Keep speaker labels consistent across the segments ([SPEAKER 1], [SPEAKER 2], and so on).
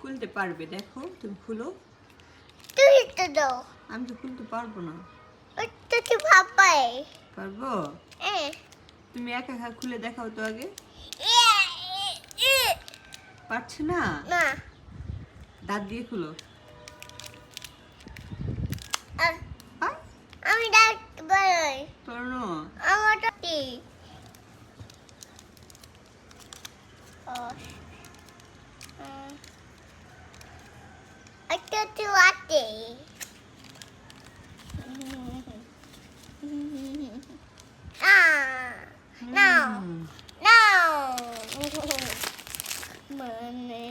[SPEAKER 1] খুলতে পারবে দেখো তুমি খুলো।
[SPEAKER 2] তুই তো দাও।
[SPEAKER 1] আমি তো খুলতে পারব না।
[SPEAKER 2] তো ভাপাই
[SPEAKER 1] পারব?
[SPEAKER 2] এ।
[SPEAKER 1] তুমি একা একা খুলে দেখাও তো আগে।
[SPEAKER 2] এ
[SPEAKER 1] না?
[SPEAKER 2] না।
[SPEAKER 1] দাঁত দিয়ে খুলো।
[SPEAKER 2] আর? আমি ডাকতে পারি
[SPEAKER 1] পারো না
[SPEAKER 2] আমার তো কি ও একটা তো আছে Ah, no,
[SPEAKER 1] হুম,
[SPEAKER 2] no. মানে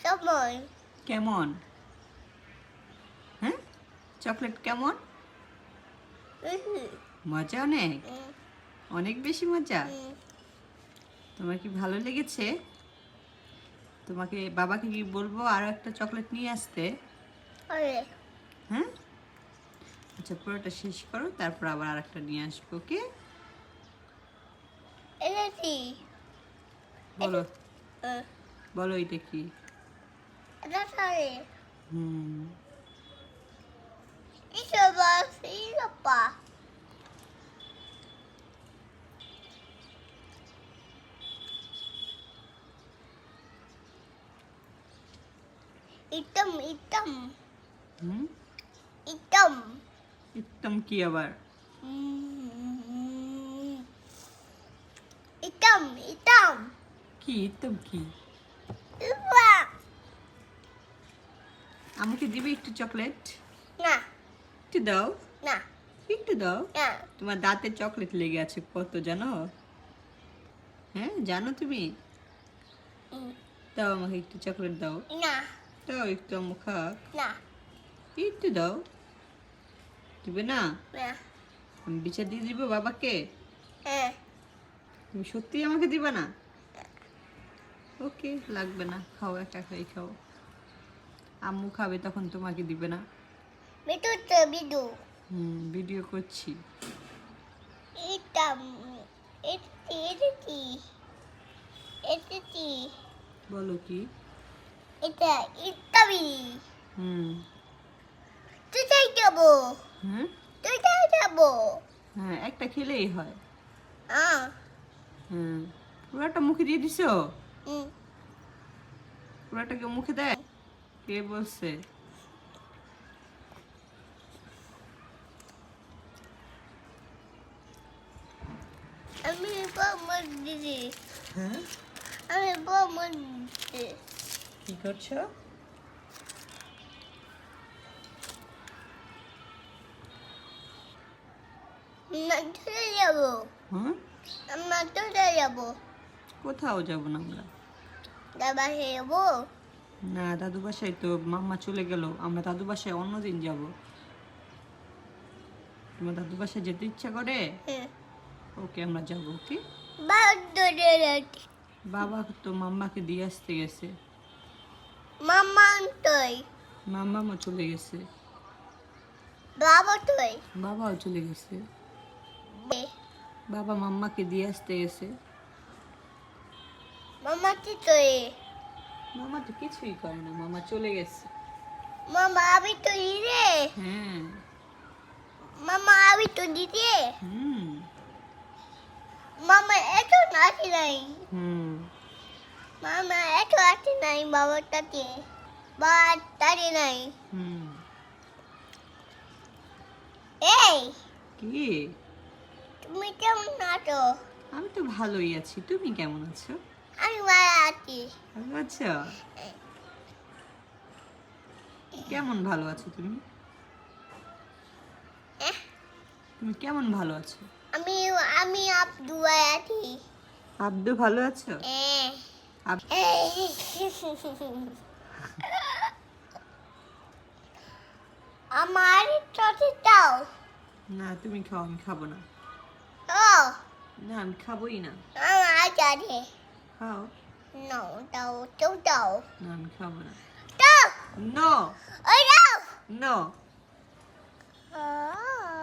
[SPEAKER 2] সময়
[SPEAKER 1] কেমন হ্যাঁ চকলেট কেমন মজা অনেক অনেক বেশি মজা। তোমার কি ভালো লেগেছে? তোমাকে বাবাকে কি বলব আরও একটা চকলেট নিয়ে আসতে। হ্যাঁ? আচ্ছা পুরোটা শেষ করো তারপর আবার আরেকটা নিয়ে আসব ওকে? বলো। বলো এটা কি? হুম।
[SPEAKER 2] ইতম ইতম
[SPEAKER 1] হুম?
[SPEAKER 2] ইতম
[SPEAKER 1] একদম কি আবার?
[SPEAKER 2] ইতম ইতম
[SPEAKER 1] কি একদম কি? আমাকে দিবে একটু চকলেট?
[SPEAKER 2] না।
[SPEAKER 1] একটু দাও।
[SPEAKER 2] না।
[SPEAKER 1] একটু দাও। তোমার দাঁতে চকলেট লেগে আছে কত জানো? হ্যাঁ জানো তুমি? দাও আমাকে একটু চকলেট দাও।
[SPEAKER 2] না।
[SPEAKER 1] দাও একটু আমু খাক
[SPEAKER 2] না
[SPEAKER 1] একটু দাও দিবে না
[SPEAKER 2] না
[SPEAKER 1] আমি বিচার দিয়ে দিব বাবাকে
[SPEAKER 2] হ্যাঁ
[SPEAKER 1] তুমি সত্যি আমাকে দিবে না ওকে লাগবে না খাও একা খাই খাও আম্মু খাবে তখন তোমাকে দিবে না
[SPEAKER 2] বিদু
[SPEAKER 1] হুম ভিডিও করছি
[SPEAKER 2] এটি এটি এটি
[SPEAKER 1] বলো কি
[SPEAKER 2] এটা ইত্যাদি।
[SPEAKER 1] হুম।
[SPEAKER 2] তুই চাই যাব
[SPEAKER 1] হুম?
[SPEAKER 2] তুই চাই যাব
[SPEAKER 1] হ্যাঁ একটা খেলেই হয়।
[SPEAKER 2] আহ
[SPEAKER 1] হুম। পুরাটা মুখে দিয়ে দিছো?
[SPEAKER 2] হুম।
[SPEAKER 1] পুরাটা কেউ মুখে দেয়? কে বলছে?
[SPEAKER 2] আমি বমন দিদি
[SPEAKER 1] হ্যাঁ?
[SPEAKER 2] আমি বমন দিদি
[SPEAKER 1] কি করছ? কোথাও যাব না আমরা। না দাদু বাসায় তো মাম্মা চলে গেল। আমরা দাদু বাসায় অন্যদিন যাব। তোমার দাদু বাসায় যেতে ইচ্ছা করে?
[SPEAKER 2] হ্যাঁ।
[SPEAKER 1] ওকে আমরা যাব
[SPEAKER 2] রাতি
[SPEAKER 1] বাবা তো মাম্মাকে দিয়ে আসতে গেছে।
[SPEAKER 2] মামা তুই।
[SPEAKER 1] মাম্মামও চলে গেছে।
[SPEAKER 2] বাবা তুই।
[SPEAKER 1] বাবাও চলে গেছে। বাবা মাম্মাকে দিয়ে আসতে গেছে।
[SPEAKER 2] মামা কি তুই?
[SPEAKER 1] মামা তো কিছুই করে না মামা চলে গেছে।
[SPEAKER 2] মামা আমি তো দিদি?
[SPEAKER 1] হ্যাঁ।
[SPEAKER 2] মামা আমি তো দিদি?
[SPEAKER 1] হুম।
[SPEAKER 2] মামা এত নাচি নাই?
[SPEAKER 1] হুম।
[SPEAKER 2] মামা আছে নাই বাবার তাতে নাই। এই
[SPEAKER 1] কি?
[SPEAKER 2] তুমি কেমন আছো?
[SPEAKER 1] আমি তো ভালোই আছি তুমি কেমন আছো?
[SPEAKER 2] আমি ভালো আছি।
[SPEAKER 1] ভালো আছো? কেমন ভালো আছো তুমি? তুমি কেমন ভালো আছো?
[SPEAKER 2] আমি আমি আব্দুয়াই আছি।
[SPEAKER 1] আব্দু ভালো আছো?
[SPEAKER 2] আমার চটি দাও
[SPEAKER 1] না তুমি খাও আমি খাব না
[SPEAKER 2] ও
[SPEAKER 1] না আমি খাবোই না
[SPEAKER 2] আমার জানে
[SPEAKER 1] খাও
[SPEAKER 2] No, দাও দাও দাও
[SPEAKER 1] না আমি খাব না
[SPEAKER 2] দাও
[SPEAKER 1] নো
[SPEAKER 2] ওই দাও
[SPEAKER 1] নো
[SPEAKER 2] Ah.